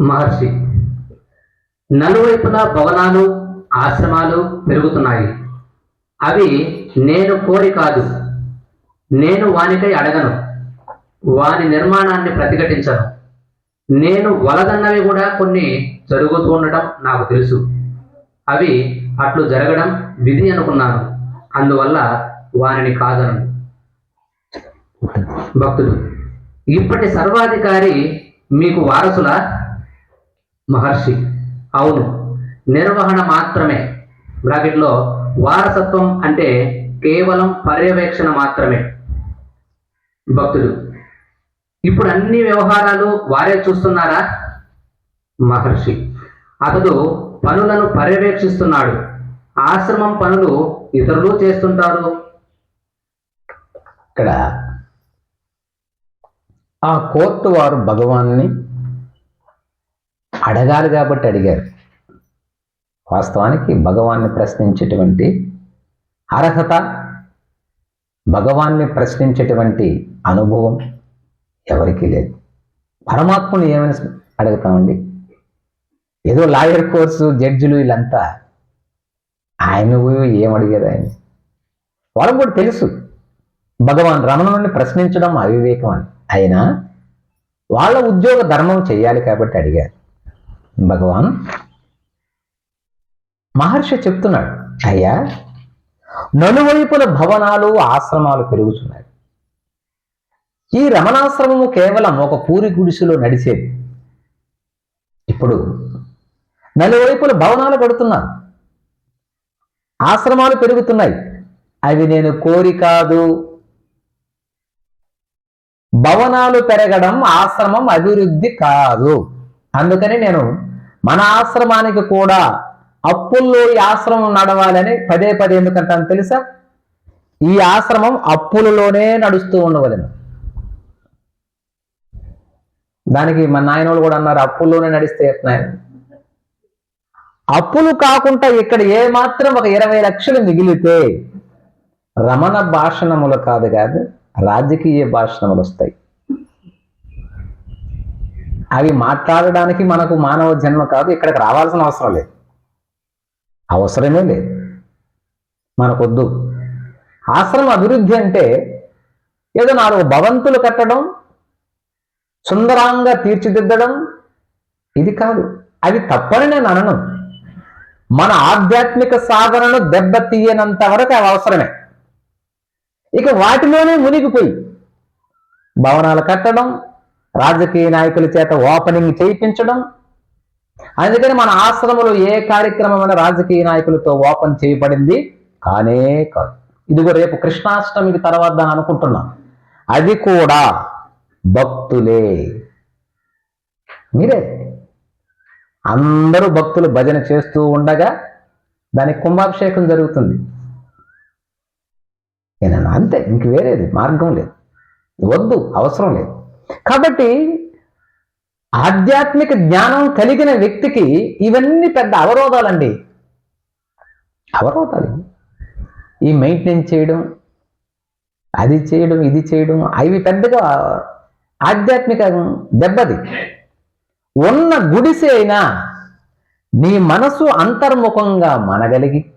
మహర్షి. నలువైపులా భవనాలు ఆశ్రమాలు పెరుగుతున్నాయి. అవి నేను కోరి కాదు. నేను వానికై అడగను. వాని నిర్మాణాన్ని ప్రతిఘటించను. నేను వలదన్నవి కూడా కొన్ని జరుగుతూ ఉండటం నాకు తెలుసు. అవి అట్లు జరగడం విధి అనుకున్నాను. అందువల్ల వారిని కాదనను. భక్తుడు ఇప్పటి సర్వాధికారి మీకు వారసులా? మహర్షి. అవును నిర్వహణ మాత్రమే. బ్రాకెట్లో వారసత్వం అంటే కేవలం పర్యవేక్షణ మాత్రమే. భక్తుడు ఇప్పుడు అన్ని వ్యవహారాలు వారే చూస్తున్నారా? మహర్షి అతడు పనులను పర్యవేక్షిస్తున్నాడు. ఆశ్రమం పనులు ఇతరులు చేస్తుంటారు. ఇక్కడ ఆ కోర్టు వారు భగవాన్ని అడగాలి కాబట్టి అడిగారు. వాస్తవానికి భగవాన్ని ప్రశ్నించేటువంటి అర్హత భగవాన్ని ప్రశ్నించేటువంటి అనుభవం ఎవరికీ లేదు. పరమాత్మను ఏమని అడుగుతామండి? ఏదో లాయర్ కోర్సు జడ్జిలు వీళ్ళంతా ఆయన పోయి ఏం అడిగేది ఆయన? వాళ్ళకు కూడా తెలుసు. భగవాన్ రమణుని ప్రశ్నించడం అవివేకం అని. అయినా వాళ్ళ ఉద్యోగ ధర్మం చేయాలి కాబట్టి అడిగారు. భగవాన్? మహర్షి చెప్తున్నాడు అయ్యా నలువైపుల భవనాలు ఆశ్రమాలు పెరుగుతున్నాయి. ఈ రమణాశ్రమము కేవలం ఒక పూరి గుడిసెలో నడిచేది. ఇప్పుడు నలువైపుల భవనాలు కడుతున్నారు ఆశ్రమాలు పెరుగుతున్నాయి. అవి నేను కోరి కాదు. భవనాలు పెరగడం ఆశ్రమం అభివృద్ధి కాదు. అందుకని నేను మన ఆశ్రమానికి కూడా అప్పుల్లో ఈ ఆశ్రమం నడవాలని పదే పదే ఎందుకంటాను తెలుసా? ఈ ఆశ్రమం అప్పులలోనే నడుస్తూ ఉండవలను. దానికి మన నాయనోళ్ళు కూడా అన్నారు అప్పుల్లోనే నడిస్తే ఎట్నాయన అప్పులు కాకుండా ఇక్కడ ఏ మాత్రం ఒక ఇరవై లక్షలు మిగిలితే రమణ భాషణములు కాదు కాదు రాజకీయ భాషణములు వస్తాయి. అవి మాట్లాడడానికి మనకు మానవ జన్మ కాదు ఇక్కడికి రావాల్సిన అవసరం లేదు. అవసరమే లేదు. మనకొద్దు. ఆశ్రమ అభివృద్ధి అంటే ఏదో నాలుగు భవంతులు కట్టడం సుందరంగా తీర్చిదిద్దడం ఇది కాదు. అవి తప్పని నేను అనను. మన ఆధ్యాత్మిక సాధనను దెబ్బతీయనంత వరకు అవి అవసరమే. ఇక వాటిలోనే మునిగిపోయి భవనాలు కట్టడం రాజకీయ నాయకుల చేత ఓపెనింగ్ చేయించడం. అందుకని మన ఆశ్రమంలో ఏ కార్యక్రమమైన రాజకీయ నాయకులతో ఓపెన్ చేయబడింది. కానే కాదు. ఇదిగో రేపు కృష్ణాష్టమికి తర్వాత అని అనుకుంటున్నాం. అది కూడా భక్తులే. మీరే. అందరూ భక్తులు భజన చేస్తూ ఉండగా దానికి కుంభాభిషేకం జరుగుతుంది. నేను అంతే ఇంక వేరేది మార్గం లేదు. వద్దు అవసరం లేదు. కాబట్టి ఆధ్యాత్మిక జ్ఞానం కలిగిన వ్యక్తికి ఇవన్నీ పెద్ద అవరోధాలండి. అవరోధాలు ఈ మెయింటెనెన్స్ చేయడం అది చేయడం ఇది చేయడం అవి పెద్దగా ఆధ్యాత్మిక దెబ్బది. ఉన్న గుడిసె అయినా నీ మనసు అంతర్ముఖంగా మనగలిగి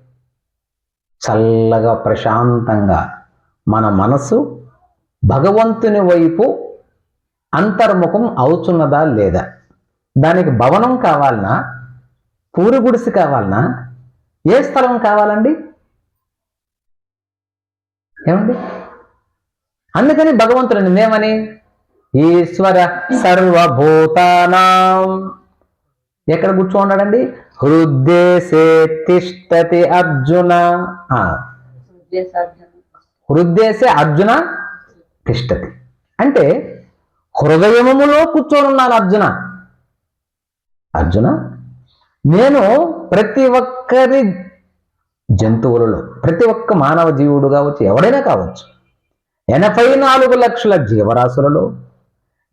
చల్లగా ప్రశాంతంగా మన మనసు భగవంతుని వైపు అంతర్ముఖం అవుతున్నదా లేదా? దానికి భవనం కావాలనా? పూరి గుడిసి కావాలనా? ఏ స్థలం కావాలండి? ఏమండి? అందుకని భగవంతుడు నిన్నేమని ఈశ్వర సర్వభూతానాం. ఎక్కడ కూర్చోన్నాడండి హృద్దేశే తిష్టతి అర్జున. హృద్దేశే అర్జున తిష్టతి. అంటే హృదయములో కూర్చోనున్నాను అర్జున. అర్జున నేను ప్రతి ఒక్కరి జంతువులలో ప్రతి ఒక్క మానవ జీవుడు కావచ్చు ఎవడైనా కావచ్చు ఎనభై నాలుగు లక్షల జీవరాశులలో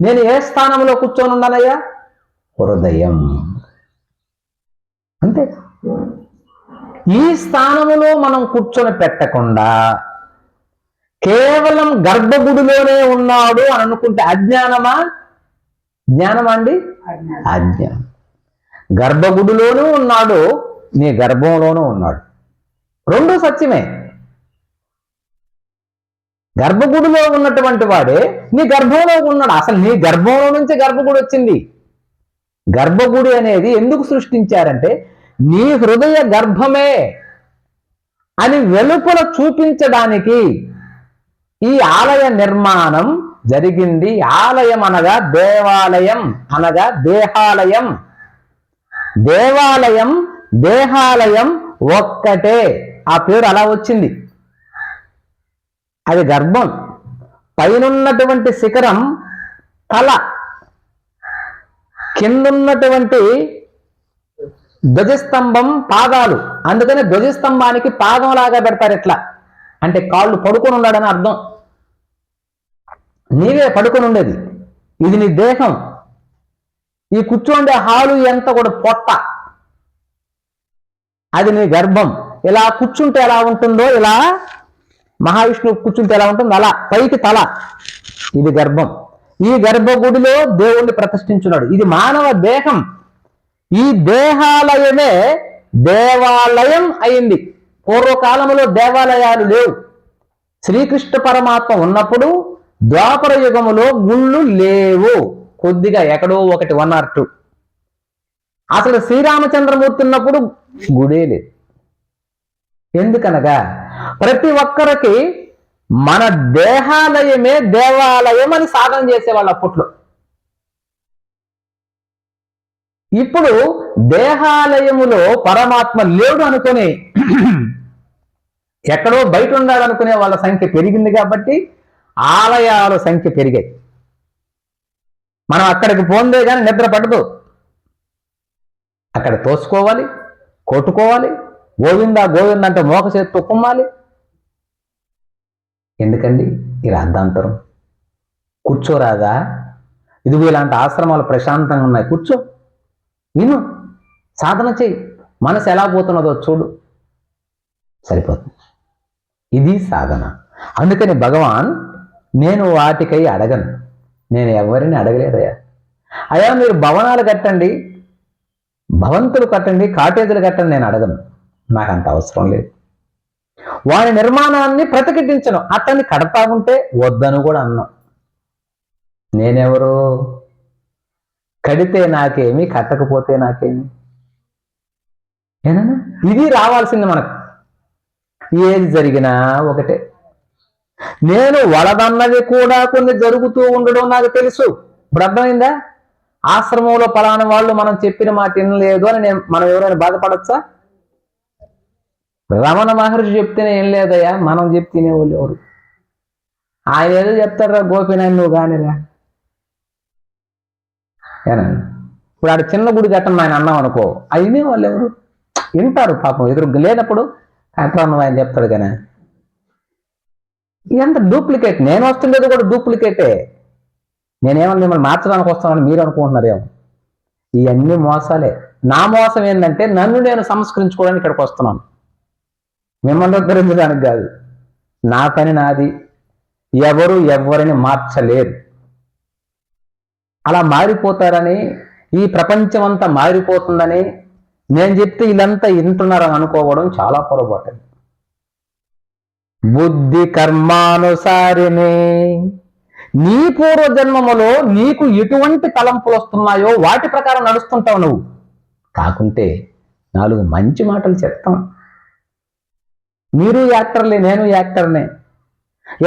నేను ఏ స్థానంలో కూర్చోనున్నానయ్యా? హృదయం. అంతే. ఈ స్థానములో మనం కూర్చొని పెట్టకుండా కేవలం గర్భగుడిలోనే ఉన్నాడు అని అనుకుంటే అజ్ఞానమా? జ్ఞానమా అండి? అజ్ఞానం. గర్భగుడిలోనూ ఉన్నాడు నీ గర్భంలోనూ ఉన్నాడు. రెండు సత్యమే. గర్భగుడిలో ఉన్నటువంటి వాడే నీ గర్భంలో ఉన్నాడు. అసలు నీ గర్భంలో నుంచి గర్భగుడి వచ్చింది. గర్భగుడి అనేది ఎందుకు సృష్టించారంటే నీ హృదయ గర్భమే అని వెలుపల చూపించడానికి ఈ ఆలయ నిర్మాణం జరిగింది ఆలయం అనగా దేవాలయం అనగా దేహాలయం. దేవాలయం దేహాలయం ఒక్కటే. ఆ పేరు అలా వచ్చింది. అది గర్భం. పైనున్నటువంటి శిఖరం తల. కిందున్నటువంటి ధ్వజస్తంభం పాదాలు. అందుకని ధ్వజస్తంభానికి పాదం లాగా పెడతారు ఎట్లా అంటే కాళ్ళు పడుకొని ఉన్నాడని అర్థం. నీవే పడుకొని ఉండేది. ఇది నీ దేహం. ఈ కూర్చోండే హాలు ఎంత కూడా పొట్ట. అది నీ గర్భం. ఇలా కూర్చుంటే ఎలా ఉంటుందో ఇలా మహావిష్ణువు కూర్చుంటే ఎలా ఉంటుందో అలా పైకి తల. ఇది గర్భం. ఈ గర్భగుడిలో దేవుణ్ణి ప్రతిష్ఠించున్నాడు. ఇది మానవ దేహం. ఈ దేహాలయమే దేవాలయం అయింది. పూర్వకాలంలో దేవాలయాలు లేవు. శ్రీకృష్ణ పరమాత్మ ఉన్నప్పుడు ద్వాపర యుగములో గుళ్ళు లేవు. కొద్దిగా ఎక్కడో ఒకటి వన్ ఆర్ టూ అసలు శ్రీరామచంద్రమూర్తి ఉన్నప్పుడు గుడే లేదు. ఎందుకనగా ప్రతి ఒక్కరికి మన దేహాలయమే దేవాలయం అని సాధన చేసేవాళ్ళు అప్పట్లో. ఇప్పుడు దేహాలయములో పరమాత్మ లేడు అనుకుని ఎక్కడో బయట ఉన్నాడు అనుకునే వాళ్ళ సంఖ్య పెరిగింది కాబట్టి ఆలయాల సంఖ్య పెరిగాయి. మనం అక్కడికి పోందే కానీ నిద్ర పడదు అక్కడ తోసుకోవాలి కొట్టుకోవాలి గోవిందా గోవింద అంటే మోక చేతితో కుమ్మాలి. ఎందుకండి? ఇలా అర్ధాంతరం. కూర్చోరాదా ఇదిగో ఇలాంటి ఆశ్రమాలు ప్రశాంతంగా ఉన్నాయి. కూర్చో. విను. సాధన చేయి మనసు ఎలా పోతున్నదో చూడు. సరిపోతుంది. ఇది సాధన. అందుకని భగవాన్ నేను వాటికై అడగను. నేను ఎవరిని అడగలేదయ్యా. అయ్యా మీరు భవనాలు కట్టండి. భవంతులు కట్టండి కాటేజీలు కట్టండి నేను అడగను. నాకు అంత అవసరం లేదు. వాడి నిర్మాణాన్ని ప్రతిఘటించను. అతన్ని కడతా ఉంటే వద్దను కూడా అన్నాం. నేనెవరు? కడితే నాకేమి కట్టకపోతే నాకేమి? ఏనా ఇది రావాల్సింది మనకు. ఏది జరిగినా ఒకటే. నేను వలదన్నది కూడా కొన్ని జరుగుతూ ఉండడం నాకు తెలుసు. ఇప్పుడు అర్థమైందా? ఆశ్రమంలో పలానా వాళ్ళు మనం చెప్పిన మాట వినలేదు అని నేను మనం ఎవరైనా బాధపడచ్చా? రమణ మహర్షి చెప్తేనే ఏం లేదయ్యా మనం చెప్తేనే వాళ్ళు ఎవరు? ఆయన ఏదో చెప్తారా గోపినాయన్ నువ్వు కానిరా. ఇప్పుడు ఆడ చిన్న గుడి కట్టను ఆయన అన్నాం అనుకో అయినే వాళ్ళు ఎవరు? వింటారు పాపం ఎదురు లేనప్పుడు. అట్లా నువ్వు ఆయన చెప్తాడు కానీ ఇదంతా డూప్లికేట్ నేను వస్తుండేది కూడా డూప్లికేటే నేనేమన్నా మిమ్మల్ని మార్చడానికి వస్తానని మీరు అనుకుంటున్నారేమో. ఇవన్నీ మోసాలే. నా మోసం ఏంటంటే నన్ను నేను సంస్కరించుకోవడానికి ఇక్కడికి వస్తున్నాను. మిమ్మల్ని ఉద్ధరించడానికి కాదు. నా పని నాది. ఎవరు ఎవరిని మార్చలేరు. అలా మారిపోతారని ఈ ప్రపంచం అంతా మారిపోతుందని నేను చెప్తే వీళ్ళంతా వింటున్నారని అనుకోవడం చాలా పొరపాటు. బుద్ధి కర్మానుసారిని. నీ పూర్వ జన్మములో నీకు ఎటువంటి తలంపులు వస్తున్నాయో వాటి ప్రకారం నడుస్తుంటావు నువ్వు. కాకుంటే నాలుగు మంచి మాటలు చెప్తాం. మీరు యాక్టర్లే నేను యాక్టర్నే.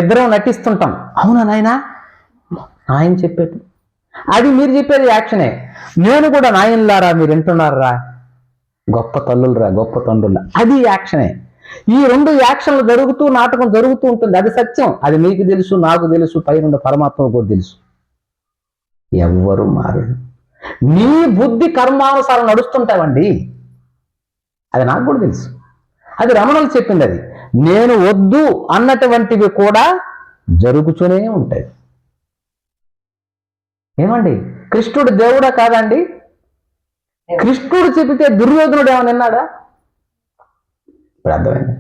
ఇద్దరం నటిస్తుంటాం. అవునా నాయనా? నాయన చెప్పేది. అది మీరు చెప్పేది యాక్షనే. నేను కూడా నాయనలారా మీరు వింటున్నారా? గొప్ప తల్లులరా గొప్ప తండ్రులు అది యాక్షనే. ఈ రెండు యాక్షన్లు జరుగుతూ నాటకం జరుగుతూ ఉంటుంది. అది సత్యం. అది మీకు తెలుసు నాకు తెలుసు పైన పరమాత్మ కూడా తెలుసు. ఎవ్వరు మారడు నీ బుద్ధి కర్మానుసారం నడుస్తుంటావండి. అది నాకు కూడా తెలుసు. అది రమణలు చెప్పింది అది. నేను వద్దు అన్నటువంటివి కూడా జరుగుతూనే ఉంటాయి. ఏమండి? కృష్ణుడు దేవుడా కాదండి? కృష్ణుడు చెబితే దుర్యోధనుడు ఏమని విన్నాడా? అర్థమైంది?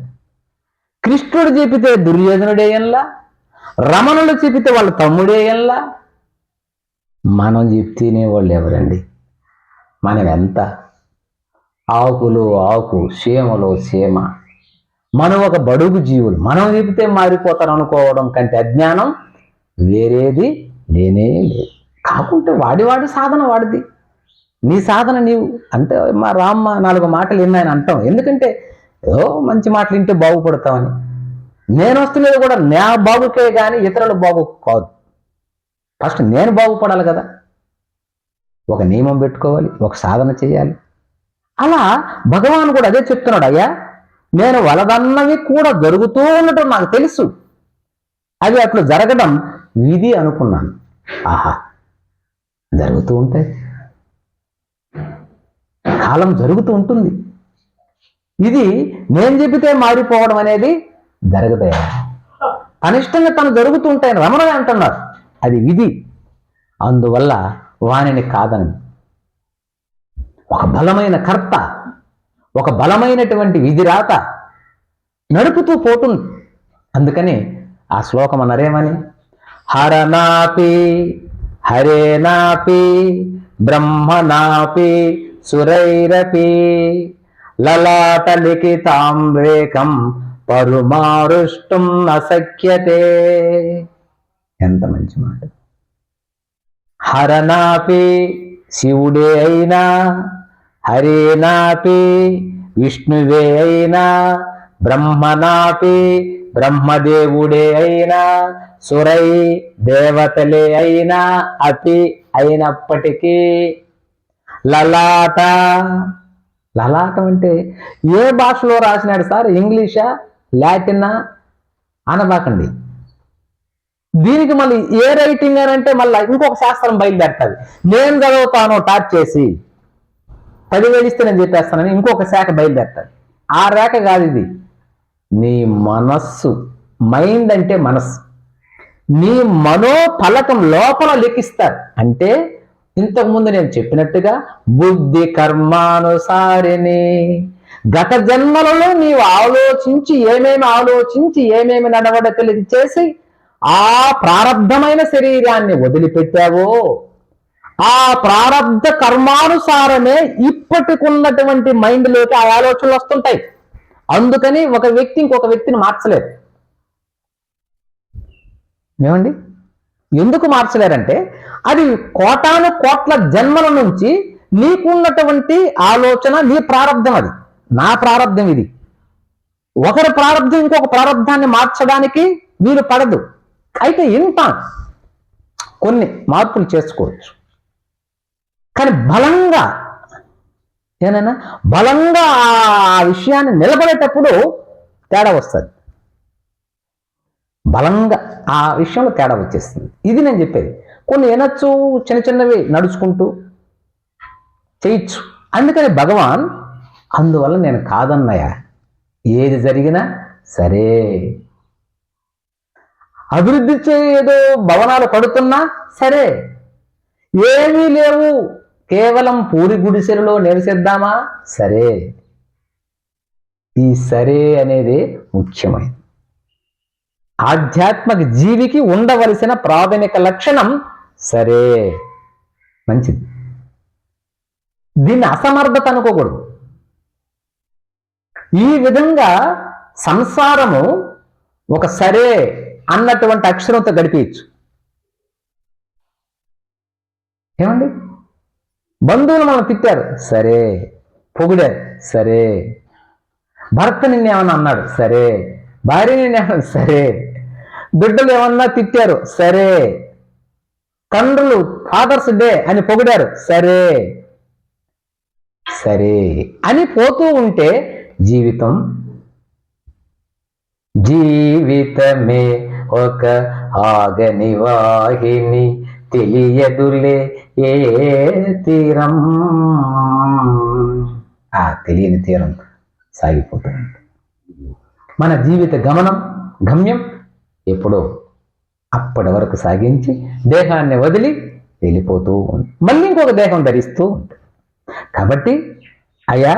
కృష్ణుడు చెప్పితే దుర్యోధనుడే ఎన్లా? రమణులు చెప్పితే వాళ్ళ తమ్ముడే ఎన్లా? మనం చెప్తేనే వాళ్ళు ఎవరండి? మనం ఎంత? ఆకులు ఆకు సీమలో సీమ మనం ఒక బడుగు జీవులు. మనం చెబితే మారిపోతారు అనుకోవడం కంటే అజ్ఞానం వేరేది లేనే లేదు. కాకుంటే వాడి వాడి సాధన వాడిది. నీ సాధన నీవు. అంటే మా రామ్మ నాలుగు మాటలు విన్నాయని అంటాం. ఎందుకంటే ఏదో మంచి మాటలు వింటే బాగుపడతామని. నేను వస్తున్నది కూడా నా బాగుకే కానీ ఇతరుల బాగు కాదు. ఫస్ట్ నేను బాగుపడాలి కదా. ఒక నియమం పెట్టుకోవాలి ఒక సాధన చేయాలి. అలా భగవాన్ కూడా అదే చెప్తున్నాడు అయ్యా నేను వలదన్నవి కూడా జరుగుతూ ఉండటం నాకు తెలుసు. అవి అట్లు జరగడం విధి అనుకున్నాను. ఆహా జరుగుతూ ఉంటాయి. కాలం జరుగుతూ ఉంటుంది. ఇది నేను చెబితే మారిపోవడం అనేది జరగదయా అనిష్టంగా తను జరుగుతుంటాయని రమణ అంటున్నారు. అది విధి. అందువల్ల వాణిని కాదని. ఒక బలమైన కర్త ఒక బలమైనటువంటి విధి రాత నడుపుతూ పోతుంది. అందుకని ఆ శ్లోకం అన్నరేమని? హరనాపి హరేనాపి బ్రహ్మనాపి సురైరపి. లలాట లిఖితాం పరుమారుష్టం అసఖ్యతే. ఎంత మంచి మాట. హరనాపి శివుడే అయినా హరేనాపి విష్ణువే అయినా బ్రహ్మనాపి బ్రహ్మదేవుడే అయినా సురై దేవతలే అయినా అతి అయినప్పటికీ లలాట లలాటం అంటే ఏ భాషలో రాసినాడు సార్? ఇంగ్లీషా లాటినా? అనబాకండి. దీనికి మళ్ళీ ఏ రైటింగ్ అని అంటే మళ్ళీ ఇంకొక శాస్త్రం బయలుదేరుతుంది. నేను చదువుతాను టార్చ్ చేసి. పదివేలు ఇస్తే నేను చెప్పేస్తానని ఇంకొక శాఖ బయలుదేరుతుంది. ఆ రేఖ కాదు ఇది. నీ మనస్సు మైండ్ అంటే మనస్సు. నీ మనో ఫలకం లోపల లెక్కిస్తారు అంటే ఇంతకుముందు నేను చెప్పినట్టుగా బుద్ధి కర్మానుసారిని. గత జన్మలలో నీవు ఆలోచించి ఏమేమి ఆలోచించి ఏమేమి నడవడకలు చేసి ఆ ప్రారబ్ధమైన శరీరాన్ని వదిలిపెట్టావో ఆ ప్రారబ్ధ కర్మానుసారమే ఇప్పటికున్నటువంటి మైండ్లోకి ఆ ఆలోచనలు వస్తుంటాయి. అందుకని ఒక వ్యక్తి ఇంకొక వ్యక్తిని మార్చలేరు. ఏమండి? ఎందుకు మార్చలేరంటే అది కోటాను కోట్ల జన్మల నుంచి నీకున్నటువంటి ఆలోచన నీ ప్రారంధం అది. నా ప్రారంధం ఇది. ఒకరి ప్రారంధం ఇంకొక ప్రారంధాన్ని మార్చడానికి వీలు పడదు. అయితే ఇంత కొన్ని మార్పులు చేసుకోవచ్చు. కానీ బలంగా ఏనైనా బలంగా ఆ విషయాన్ని నిలబడేటప్పుడు తేడా వస్తుంది. బలంగా ఆ విషయంలో తేడా వచ్చేస్తుంది. ఇది నేను చెప్పేది. కొన్ని వినొచ్చు చిన్న చిన్నవి నడుచుకుంటూ చేయొచ్చు. అందుకని భగవాన్ అందువల్ల నేను కాదన్నయ్యా. ఏది జరిగినా సరే. అభివృద్ధి చేయదో భవనాలు కడుతున్నా సరే. ఏమీ లేవు. కేవలం పూరి గుడిసెలలో నివసిద్దామా? సరే. ఈ సరే అనేది ముఖ్యమైనది. ఆధ్యాత్మిక జీవికి ఉండవలసిన ప్రాథమిక లక్షణం సరే. మంచిది. దీన్ని అసమర్థత అనుకోకూడదు. ఈ విధంగా సంసారము ఒక సరే అన్నటువంటి అక్షరంతో గడిపేయచ్చు. ఏమండి? బంధువులు మనం తిట్టారు. సరే. పొగిడారు. సరే. భర్త నిన్నేమన్నా అన్నాడు? సరే. భార్య నిన్నేమన్నా సరే. బిడ్డలు ఏమన్నా తిట్టారు? సరే. తండ్రులు ఫాదర్స్ డే అని పొగిడారు. సరే. సరే అని పోతూ ఉంటే జీవితం జీవితమే ఒక ఆగని వాహిని తెలియదులే ఏ తీరం. ఆ తెలియని తీరం సాగిపోతుంది. మన జీవిత గమనం గమ్యం ఎప్పుడో అప్పటి వరకు సాగించి దేహాన్ని వదిలి వెళ్ళిపోతూ ఉంది మళ్ళీ ఇంకొక దేహం ధరిస్తూ ఉంటుంది కాబట్టి అయ్యా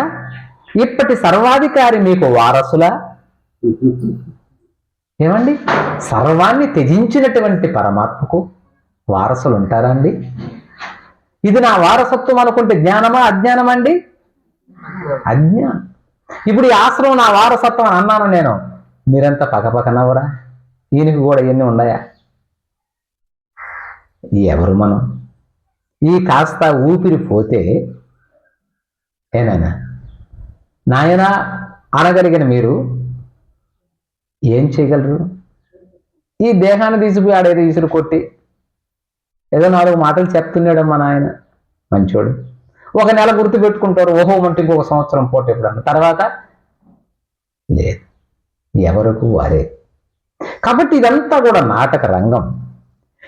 ఇప్పటి సర్వాధికారి మీకు వారసులా? ఏమండి? సర్వాన్ని త్యజించినటువంటి పరమాత్మకు వారసులు ఉంటారా అండి? ఇది నా వారసత్వం అనుకుంటే జ్ఞానమా అజ్ఞానమా అండి? అజ్ఞానం. ఇప్పుడు ఈ ఆశ్రమం నా వారసత్వం అని అన్నాను నేను. మీరంతా పక్కపక్క నవ్వరా? దీనికి కూడా ఎన్ని ఉన్నాయా? ఎవరు మనం? ఈ కాస్త ఊపిరి పోతే ఏనాయనా నాయనా అనగలిగిన మీరు ఏం చేయగలరు? ఈ దేహాన్ని తీసిపోయి ఆడేది ఇసురు కొట్టి ఏదో నాలుగు మాటలు చెప్తున్నాడు మా నాయన. మంచోడు. ఒక నెల గుర్తు పెట్టుకుంటారు. ఓహో అంటే ఇంకొక సంవత్సరం పోటీ ఎప్పుడన్నా. తర్వాత? లేదు. ఎవరకు? వారే కాబట్టి ఇదంతా కూడా నాటక రంగం.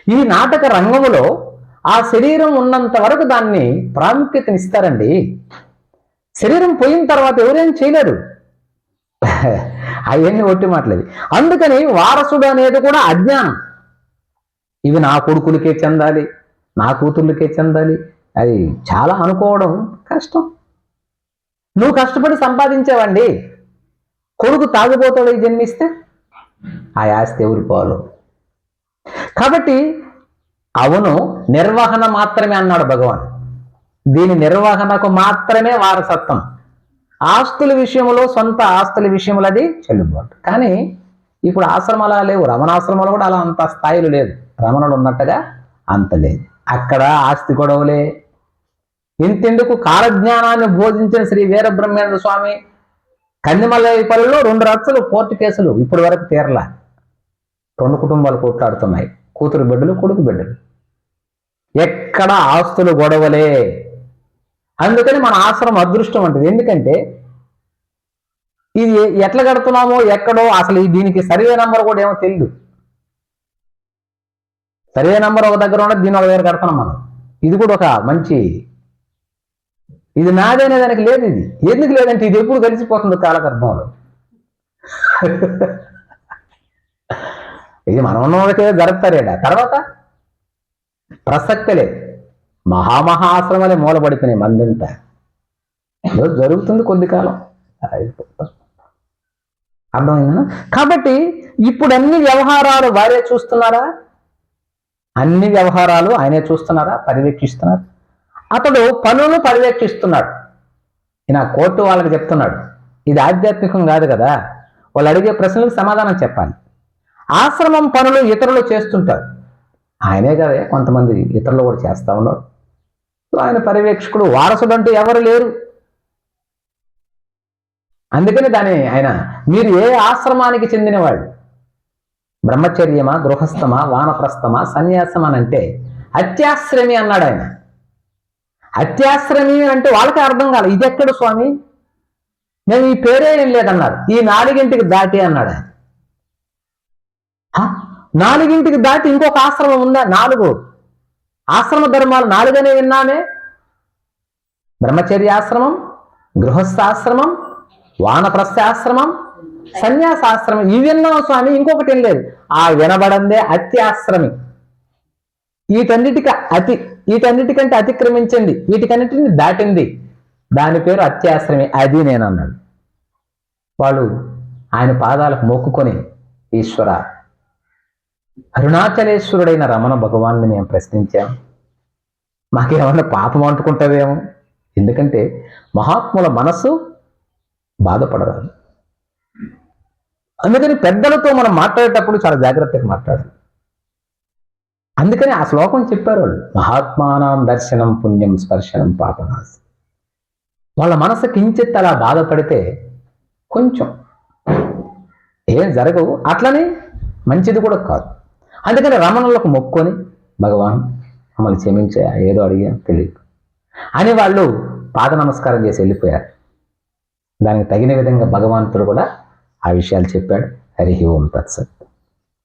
ఈ నాటక రంగములో ఆ శరీరం ఉన్నంత వరకు దాన్ని ప్రాముఖ్యతనిస్తారండి శరీరం పోయిన తర్వాత ఎవరేం చేయలేరు? అవన్నీ ఒట్టి మాటలేదు అందుకని వారసుడు అనేది కూడా అజ్ఞానం. ఇవి నా కొడుకులకే చెందాలి నా కూతుర్లకే చెందాలి. అది చాలా అనుకోవడం కష్టం. నువ్వు కష్టపడి సంపాదించావండి. కొడుకు తాగుబోతాడు జన్మిస్తే ఆ ఆస్తి ఎవరి కాబట్టి అవును నిర్వహణ మాత్రమే అన్నాడు భగవాన్. దీని నిర్వహణకు మాత్రమే వారసత్వం. ఆస్తుల విషయంలో సొంత ఆస్తుల విషయంలో అది చెల్లుబాటు. కానీ ఇప్పుడు ఆశ్రమాలు లేవు. రమణాశ్రమాలు కూడా అలా అంత స్థాయిలో లేదు. రమణుడు ఉన్నట్టుగా అంత లేదు. అక్కడ ఆస్తి గొడవలే. ఇంతెందుకు కాలజ్ఞానాన్ని బోధించిన శ్రీ వీరబ్రహ్మేంద్ర స్వామి కందిమల్లపల్లిలో రెండు రచ్చలు కోర్టు కేసులు ఇప్పటి వరకు తీరలా. రెండు కుటుంబాలు కొట్లాడుతున్నాయి. కూతురు బిడ్డలు కొడుకు బిడ్డలు. ఎక్కడ ఆస్తులు గొడవలే. అందుకని మన ఆశ్రమం అదృష్టం అంటది. ఎందుకంటే ఇది ఎట్లా కడుతున్నామో ఎక్కడో అసలు దీనికి సర్వే నంబర్ కూడా ఏమో తెలియదు సర్వే నంబర్ ఒక దగ్గర ఉన్నది దీని ఒక దగ్గర కడుతున్నాం మనం. ఇది కూడా ఒక మంచి ఇది నాదే దానికి లేదు ఇది. ఎందుకు లేదంటే ఇది ఎప్పుడు కలిసిపోతుంది కాలగర్భంలో? ఇది మనం ఉన్నవాడికే జరుపుతారేడా తర్వాత ప్రసక్తి లేదు మహామహా ఆశ్రమాలే మూలపడిపోయినాయి మందింత. ఏదో జరుగుతుంది కొద్ది కాలం. అర్థమైందా? కాబట్టి ఇప్పుడు అన్ని వ్యవహారాలు వారే చూస్తున్నారా? అన్ని వ్యవహారాలు ఆయనే చూస్తున్నారా? పర్యవేక్షిస్తున్నారు. అతడు పనులు పర్యవేక్షిస్తున్నాడు. ఈయన కోర్టు వాళ్ళకి చెప్తున్నాడు. ఇది ఆధ్యాత్మికం కాదు కదా. వాళ్ళు అడిగే ప్రశ్నలకు సమాధానం చెప్పాలి. ఆశ్రమం పనులు ఇతరులు చేస్తుంటారు. ఆయనే కదా కొంతమంది ఇతరులు కూడా చేస్తా ఉన్నారు. ఆయన పర్యవేక్షకుడు వారసుడు అంటే ఎవరు లేరు. అందుకని దాని ఆయన మీరు ఏ ఆశ్రమానికి చెందినవాళ్ళు? బ్రహ్మచర్యమా గృహస్థమా వానప్రస్థమా సన్యాసం అని అంటే అత్యాశ్రమి అన్నాడు ఆయన. అత్యాశ్రమి అంటే వాళ్ళకి అర్థం కాదు ఇది ఎక్కడ స్వామి? మేము ఈ పేరే ఏం లేదన్నారు. ఈ నాలుగింటికి దాటి అన్నాడు ఆయన. నాలుగింటికి దాటి ఇంకొక ఆశ్రమం ఉందా? నాలుగు. ఆశ్రమ ధర్మాలు నాలుగనే విన్నామే. బ్రహ్మచర్యాశ్రమం గృహస్థాశ్రమం వానప్రస్థాశ్రమం సన్యాసాశ్రమం. ఇవి విన్నాం స్వామి ఇంకొకటి ఏం లేదు ఆ వినబడందే అత్యాశ్రమి. వీటన్నిటికి అతి వీటన్నిటికంటే అతిక్రమించింది వీటికన్నిటిని దాటింది. దాని పేరు అత్యాశ్రమి. అది నేను అన్నాడు వాళ్ళు ఆయన పాదాలకు మొక్కుకొని ఈశ్వర అరుణాచలేశ్వరుడైన రమణ భగవాన్ని మేము ప్రశ్నించాం. మాకేమన్నా పాపం అంటుకుంటుందేమో ఎందుకంటే మహాత్ముల మనస్సు బాధపడరాదు. అందుకని పెద్దలతో మనం మాట్లాడేటప్పుడు చాలా జాగ్రత్తగా మాట్లాడాలి. అందుకని ఆ శ్లోకం చెప్పారు వాళ్ళు. మహాత్మానం దర్శనం పుణ్యం స్పర్శనం పాపనాశ. వాళ్ళ మనసు కించిత్ అలా బాధపడితే కొంచెం ఏం జరగవు. అట్లనే మంచిది కూడా కాదు. అందుకని రమణులకు మొక్కుకొని భగవాన్ మమ్మల్ని క్షమించే ఏదో అడిగా తెలియదు. అని వాళ్ళు పాద నమస్కారం చేసి వెళ్ళిపోయారు. దానికి తగిన విధంగా భగవంతుడు కూడా ఆ విషయాలు చెప్పాడు. హరి ఓం తత్సత్.